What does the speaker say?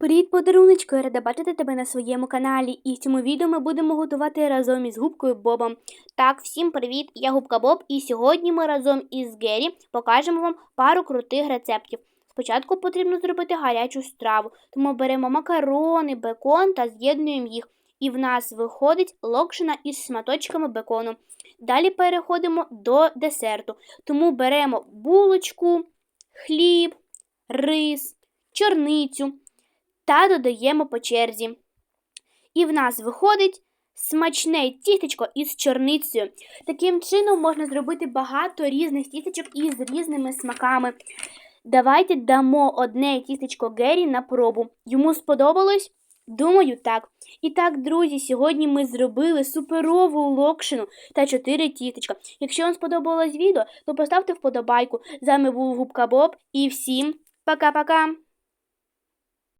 Привіт, подаруночко! Я рада бачити тебе на своєму каналі. І в цьому відео ми будемо готувати разом із губкою Бобом. Так, всім привіт! Я губка Боб, і сьогодні ми разом із Гері покажемо вам пару крутих рецептів. Спочатку потрібно зробити гарячу страву, тому беремо макарони, бекон та з'єднуємо їх. І в нас виходить локшина із шматочками бекону. Далі переходимо до десерту. Тому беремо булочку, хліб, рис, чорницю та додаємо по черзі. І в нас виходить смачне тістечко із чорницею. Таким чином можна зробити багато різних тістечок із різними смаками. Давайте дамо одне тістечко Гері на пробу. Йому сподобалось? Думаю, так. І так, друзі, сьогодні ми зробили суперову локшину та 4 тістечка. Якщо вам сподобалось відео, то поставте вподобайку. З вами був Губка Боб і всім пока-пока!